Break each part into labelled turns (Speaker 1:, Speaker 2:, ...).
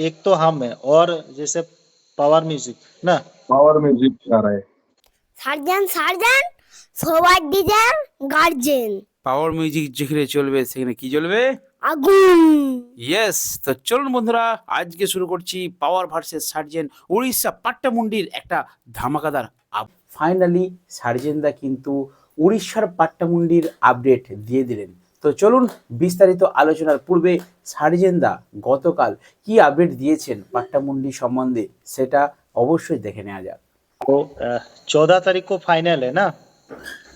Speaker 1: एक तो हम है और जैसे पावर म्यूजिक ना
Speaker 2: पावर म्यूजिक आ रहा है
Speaker 3: সার্জেন সার্জেন সবার ডিজাইন গার্জেন
Speaker 4: পাওয়ার মিউজিক যেখানে চলবে সেখানে কি চলবে
Speaker 3: আগুন
Speaker 4: ইয়েস তো চলুন বন্ধুরা আজকে শুরু করছি পাওয়ার ভার্সেস সার্জেন উড়িষ্যা পাট্টামুন্ডির একটা ধামাকাদার আপ ফাইনালি সার্জেনদা কিন্তু উড়িষ্যার পাট্টামুন্ডির আপডেট দিয়ে দিলেন তো চলুন বিস্তারিত আলোচনার পূর্বে সার্জেনদা গতকাল কি আপডেট দিয়েছেন পাট্টামুন্ডি সম্বন্ধে সেটা অবশ্যই দেখে নেওয়া যাক
Speaker 1: तो चौदह तारीख को फाइनल है ना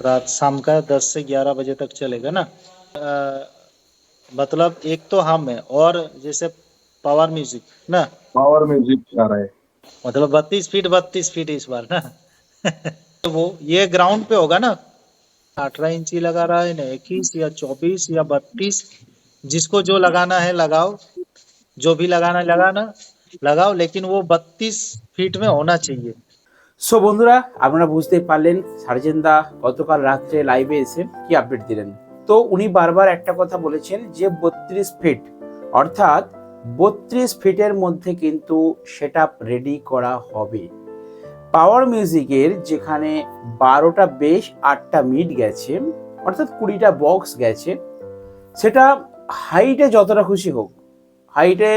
Speaker 1: रात शाम का दस से ग्यारह बजे तक चलेगा ना अ, मतलब एक तो हम है और जैसे पावर म्यूजिक ना
Speaker 2: पावर म्यूजिक आ रहा है
Speaker 1: मतलब बत्तीस फीट बत्तीस फीट इस बार ना तो वो ये ग्राउंड पे होगा ना अठारह इंची लगा रहा है ना इक्कीस या चौबीस या बत्तीस जिसको जो लगाना है लगाओ जो भी लगाना है लगाना लगाओ लेकिन वो बत्तीस फीट में होना चाहिए
Speaker 4: সো বন্ধুরা আপনারা বুঝতেই পারলেন সার্জেনদা গতকাল রাত্রে লাইভে এসে কি আপডেট দিলেন তো উনি বারবার একটা কথা বলেছেন যে বত্রিশ ফিট অর্থাৎ বত্রিশ ফিটের মধ্যে কিন্তু সেট রেডি করা হবে পাওয়ার মিউজিকের যেখানে বারোটা বেশ, আটটা মিড গেছে, অর্থাৎ কুড়িটা বক্স গেছে, সেটা হাইটে যতটা খুশি হোক হাইটে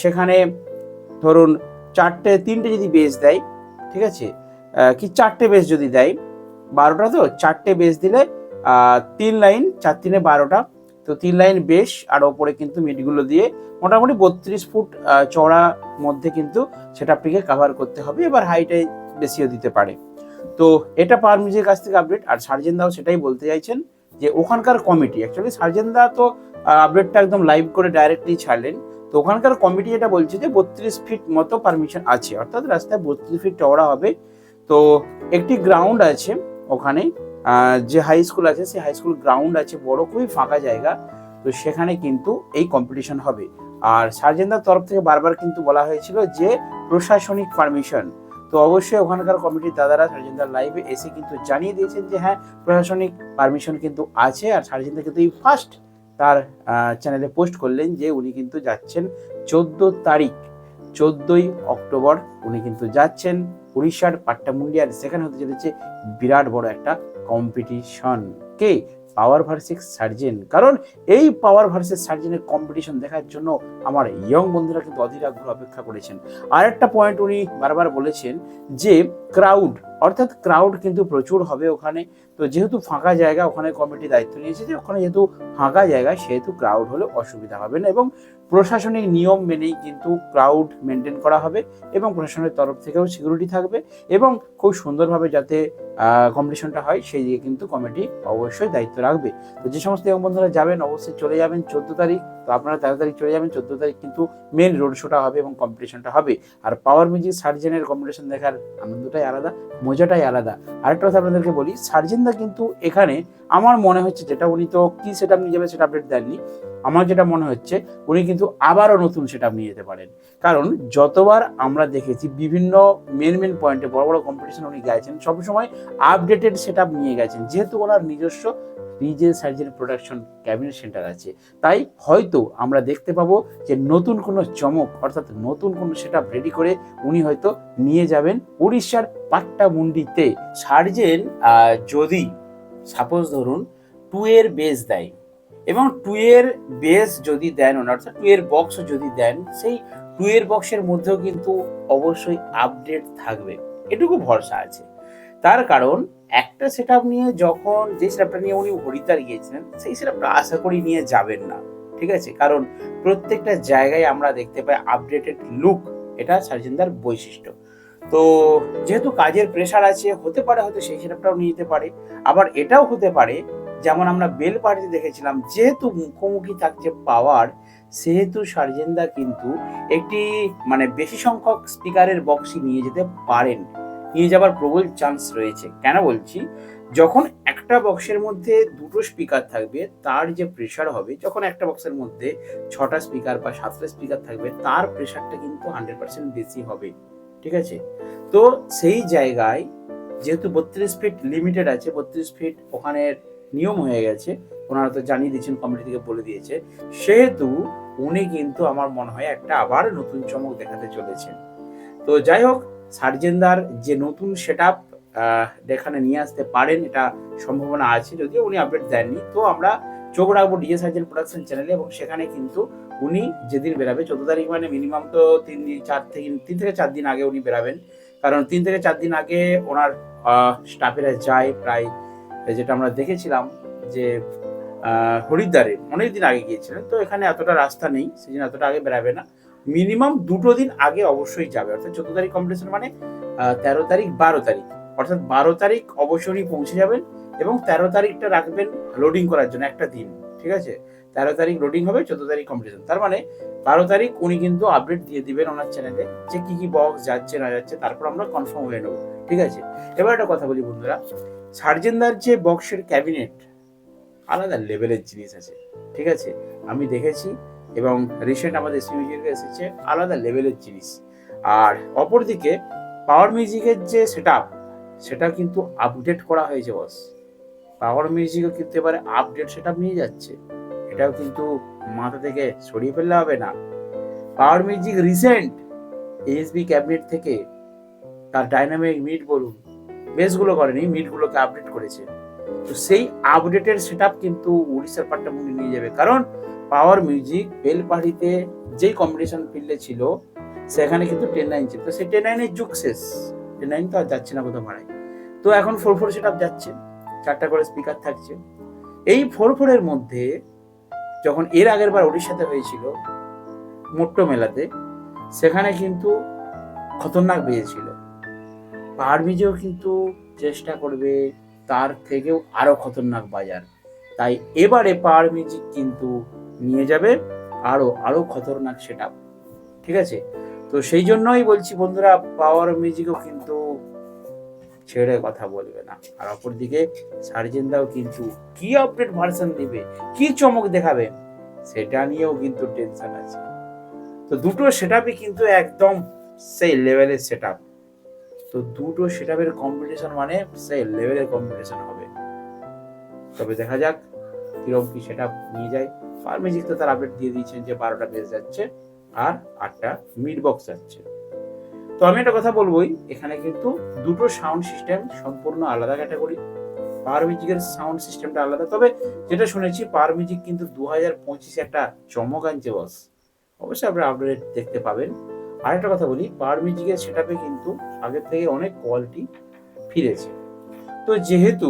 Speaker 4: সেখানে ধরুন চারটে, তিনটে যদি বেস দেয়, ঠিক আছে? কি চারটে বেস যদি দেয়, বারোটা তো? চারটে বেস দিলে তিন লাইন চার তিনে বারোটা তো তিন লাইন বেশ, আর ওপরে কিন্তু মিটগুলো দিয়ে মোটামুটি বত্রিশ ফুট চওড়া মধ্যে কিন্তু সেটা আপনাকে কাভার করতে হবে, এবার হাইটে বেশিও দিতে পারে। তো এটা পাওয়ার মিউজিকের কাছ থেকে আপডেট আর সার্জেন দাও সেটাই বলতে চাইছেন যে ওখানকার কমিটি অ্যাকচুয়ালি সার্জেন দা তো আপডেটটা একদম লাইভ করে ডাইরেক্টলি ছাড়লেন। তো ওখানকার কমিটি যেটা বলছে যে বত্রিশ ফিট মতো পারমিশন আছে, অর্থাৎ রাস্তায় বত্রিশ ফিট চওড়া হবে। তো একটি গ্রাউন্ড আছে ওখানে যে হাই স্কুল আছে, সেই হাই স্কুল গ্রাউন্ড আছে, বড়, খুবই ফাঁকা জায়গা। তো সেখানে কিন্তু এই কম্পিটিশন হবে। আর সার্জেনদার তরফ থেকে বারবার কিন্তু বলা হয়েছিল যে, প্রশাসনিক পারমিশন তো অবশ্যই ওখানকার কমিটির দাদারা সার্জেনদার লাইভে এসে কিন্তু জানিয়ে দিয়েছেন যে হ্যাঁ প্রশাসনিক পারমিশন কিন্তু আছে। আর সার্জেনদা কিন্তু এই ফার্স্ট তার চ্যানেলে পোস্ট করলেন যে, উনি কিন্তু যাচ্ছেন চোদ্দ তারিখ, চোদ্দই অক্টোবর উনি কিন্তু যাচ্ছেন। উড়িষ্যার পাট্টামুন্ডিয়ার, সেখানে হতে চলেছে বিরাট বড় একটা কম্পিটিশন কে? পাওয়ার ভার্সেস সার্জেন কারণ এই পাওয়ার ভার্সেস সার্জেনের কম্পিটিশন দেখার জন্য আমার ইয়ং বন্ধুরা কিন্তু অধীর আগ্রহ অপেক্ষা করেছেন। আর একটা পয়েন্ট উনি বারবার বলেছেন যে ক্রাউড অর্থাৎ ক্রাউড কিন্তু প্রচুর হবে ওখানে। তো যেহেতু ফাঁকা জায়গা, ওখানে কমিটি দায়িত্ব নিয়েছে যে ওখানে যেহেতু ফাঁকা জায়গা সেহেতু ক্রাউড হলে অসুবিধা হবে না এবং প্রশাসনিক নিয়ম মেনেই কিন্তু ক্রাউড মেনটেন করা হবে এবং প্রশাসনের তরফ থেকেও সিকিউরিটি থাকবে এবং খুব সুন্দরভাবে যাতে কম্পিটিশনটা হয়, সেই দিকে কিন্তু কমিটি অবশ্যই দায়িত্ব রাখবে। তো যে সমস্ত young বন্ধুরা যাবেন, অবশ্যই চলে যাবেন চোদ্দ তারিখ। তো আপনারা তেরো তারিখ চলে যাবেন, চোদ্দ তারিখ কিন্তু মেন রোড শোটা হবে এবং কম্পিটিশনটা হবে। আর পাওয়ার মিউজিক সার্জেনের কম্পিটিশন দেখার আনন্দটাই আলাদা। মজাটাই আলাদা। আরেকটা কথা আপনাদেরকে বলি, সার্জেনদা কিন্তু এখানে আমার মনে হচ্ছে যেটা উনি তো কি সেট আপ নিয়ে যাবে সেটা আপডেট দেননি। আমার যেটা মনে হচ্ছে, উনি কিন্তু আবারও নতুন সেট আপ নিয়ে যেতে পারেন। কারণ যতবার আমরা দেখেছি বিভিন্ন মেন মেন পয়েন্টে বড় বড় কম্পিটিশন উনি গেছেন সবসময় আপডেটেড সেট আপ নিয়ে গেছেন। যেহেতু ওনার নিজস্ব রিজেল সার্জেন প্রোডাকশন ক্যাবিনেট সেন্টার আছে। তাই হয়তো আমরা দেখতে পাবো যে নতুন কোনো চমক অর্থাৎ নতুন কোনো সেট রেডি করে উনি হয়তো নিয়ে যাবেন উড়িষ্যার পাট্টামুন্ডিতে। সার্জেন যদি সাপোজ ধরুন টু এর বেস দেয় এবং টু এর বেস যদি দেন ওনার, অর্থাৎ টু এর বক্স যদি দেন, সেই টু এর বক্সের মধ্যেও কিন্তু অবশ্যই আপডেট থাকবে। এটুকু ভরসা আছে। তার কারণ একটা সেট নিয়ে যখন যে সেটআপটা নিয়ে উনি হরিদ্বার গিয়েছিলেন, সেই সেটআপটা আশা করি নিয়ে যাবেন না, ঠিক আছে? কারণ প্রত্যেকটা জায়গায় আমরা দেখতে পাই আপডেটেড লুক এটা সার্জেনদার বৈশিষ্ট্য। তো যেহেতু কাজের প্রেশার আছে, হতে পারে হয়তো সেই সেটআপটাও নিয়ে যেতে পারে। আবার এটাও হতে পারে, যেমন আমরা বেল পার্টিতে দেখেছিলাম, যেহেতু মুখোমুখি থাকছে পাওয়ার সেহেতু সার্জেনদা কিন্তু একটি মানে বেশি সংখ্যক স্পিকারের বক্সই নিয়ে যেতে পারেন। নিয়ে যাবার প্রবল চান্স রয়েছে। কেন বলছি? যখন একটা বক্সের মধ্যে দুটো স্পিকার থাকবে, তার যে প্রেশার হবে, যখন একটা বক্সের মধ্যে ছটা স্পিকার বা সাতটা স্পিকার থাকবে, তার প্রেশারটা কিন্তু হান্ড্রেড পার্সেন্ট বেশি হবে। ঠিক আছে? তো সেই জায়গায় যেহেতু বত্রিশ ফিট লিমিটেড আছে, বত্রিশ ফিট ওখানে নিয়ম হয়ে গেছে, ওনারা তো জানিয়ে দিয়েছেন কমিটি থেকে বলে দিয়েছে, সেহেতু উনি কিন্তু আমার মনে হয় একটা আবার নতুন চমক দেখাতে চলেছেন। তো যাই হোক সার্জেনদার যে নতুন সেট আপ এখানে নিয়ে আসতে পারেন, এটা সম্ভাবনা আছে, যদিও উনি আপডেট দেননি। তো আমরা চোখ রাখব ডিজে সার্জেন প্রোডাকশন চ্যানেলে এবং সেখানে কিন্তু উনি যেদিন বেরাবে, চোদ্দ তারিখ মানে মিনিমাম তো তিন দিন, চার থেকে, তিন থেকে চার দিন আগে উনি বেরাবেন। কারণ তিন থেকে চার দিন আগে ওনার স্টাফেরা যায় প্রায় যেটা আমরা দেখেছিলাম যে হরিদ্বারে অনেক দিন আগে গিয়েছিলেন। তো এখানে এতটা রাস্তা নেই সেদিন এতটা আগে বেরাবে না। মিনিমাম দুটো দিন আগে অবশ্যই যাবে। অর্থাৎ চোদ্দ তারিখ কম্পিটিশন মানে তেরো তারিখ, বারো তারিখ। অর্থাৎ বারো তারিখ অবশ্যই পৌঁছে যাবেন এবং তেরো তারিখটা রাখবেন লোডিং করার জন্য একটা দিন, ঠিক আছে? তেরো তারিখ লোডিং হবে, চোদ্দ তারিখ কম্পিটিশন তার মানে বারো তারিখ উনি কিন্তু আপডেট দিয়ে দিবেন ওনার চ্যানেলে যে কী কী বক্স যাচ্ছে, না যাচ্ছে, তারপর আমরা কনফার্ম হয়ে নেব, ঠিক আছে? এবার একটা কথা বলি বন্ধুরা, সার্জেনদার যে বক্সের ক্যাবিনেট আলাদা লেভেলের জিনিস আছে, ঠিক আছে? আমি দেখেছি এবং রিসেন্ট আমাদের মিউজিকে এসেছে আলাদা লেভেলের জিনিস। আর অপরদিকে পাওয়ার মিউজিকের যে সেট সেটা কিন্তু আপডেট করা হয়েছে বস পাওয়ার মিউজিকও কিন্তু এবারে আপডেট সেট নিয়ে যাচ্ছে। এটাও কিন্তু মাথা থেকে সরিয়ে ফেললে হবে না। Power music recent SB cabinet থেকে তার ডাইনামিক মিট বলুন বেসগুলো করেনি মিটগুলোকে আপডেট করেছে। তো সেই আপডেটের সেট কিন্তু উড়িষ্যার পার্টটা মুড়ি নিয়ে যাবে। কারণ পাওয়ার মিউজিক বেলপাহাড়িতে যেই কম্পিটিশন ফিল্ডে ছিল, সেখানে কিন্তু টেন নাইন ছিল। তো সেই টেন নাইনের যুগ শেষ। টেন নাইন তো আর যাচ্ছে না কোথাও ভাড়ায় তো এখন ফোর ফোর সেট যাচ্ছে। চারটা করে স্পিকার থাকছে। এই ফোর ফোরের মধ্যে যখন এর আগের বার উড়িষ্যাতে হয়েছিল, মোট্ট মেলাতে, সেখানে কিন্তু খতরনাক বেজেছিল। পাহাড় মিউজিকও কিন্তু চেষ্টা করবে, তার থেকেও আরও খতরনাক বাজার। তাই এবারে পাওয়ার মিউজিক কিন্তু নিয়ে যাবে, আরও আরও খতরনাক সেটা। ঠিক আছে? তো সেই জন্যই বলছি বন্ধুরা পাওয়ার মিউজিকও কিন্তু ছেড়ে কথা বলবে না। আর অপরদিকে সার্জেনদাও কিন্তু কি আপডেট ভার্সন দিবে, কি চমক দেখাবে, সেটা নিয়েও কিন্তু টেনশন আছে। তো দুটো সেটআপই কিন্তু একদম সেই লেভেলের সেটআপ তো দুটো সেটআপের কম্পিটিশন মানে সেই লেভেলের কম্পিটিশন হবে। তবে দেখা যাক কীরকম কি সেটআপ নিয়ে যায়। মিউজিক তো তার আপডেট দিয়ে দিয়েছেন যে বারোটা বেস যাচ্ছে আর আটটা মিড বক্স যাচ্ছে। তো আমি একটা কথা বলবোই, এখানে কিন্তু দুটো সাউন্ড সিস্টেম সম্পূর্ণ আলাদা ক্যাটাগরি পাওয়ার মিউজিকের সাউন্ড সিস্টেমটা আলাদা। তবে যেটা শুনেছি পাওয়ার মিউজিক কিন্তু দু হাজার পঁচিশে একটা চমক আনছে বস অবশ্যই আপনারা আপডেট দেখতে পাবেন। আর একটা কথা বলি পাওয়ার মিউজিকের সেটআপে কিন্তু আগের থেকে অনেক কোয়ালিটি ফিরেছে। তো যেহেতু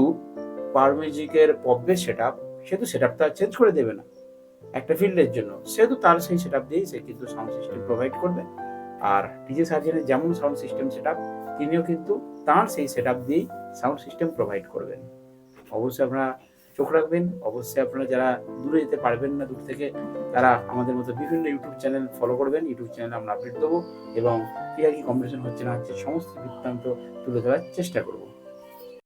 Speaker 4: পাওয়ার মিউজিকের পপের সেটআপ সেহেতু সেটআপটা চেঞ্জ করে দেবে না। একটা ফিল্ডের জন্য। সেহেতু তার সেই সেটআপ দিয়েই সে কিন্তু সাউন্ড সিস্টেম প্রোভাইড করবে। আর ডিজে সার্জেনের যেমন সাউন্ড সিস্টেম সেটআপ তিনিও কিন্তু তার সেই সেটআপ দিয়েই সাউন্ড সিস্টেম প্রোভাইড করবেন। অবশ্যই আপনারা চোখ রাখবেন। অবশ্যই আপনারা যারা দূরে যেতে পারবেন না, দূর থেকে, তারা আমাদের মতো বিভিন্ন ইউটিউব চ্যানেল ফলো করবেন। ইউটিউব চ্যানেলে আমরা আপডেট দেবো এবং কি আর কি কম্পিটিশন হচ্ছে না হচ্ছে, সমস্ত বৃত্তান্ত তুলে ধরার চেষ্টা করব।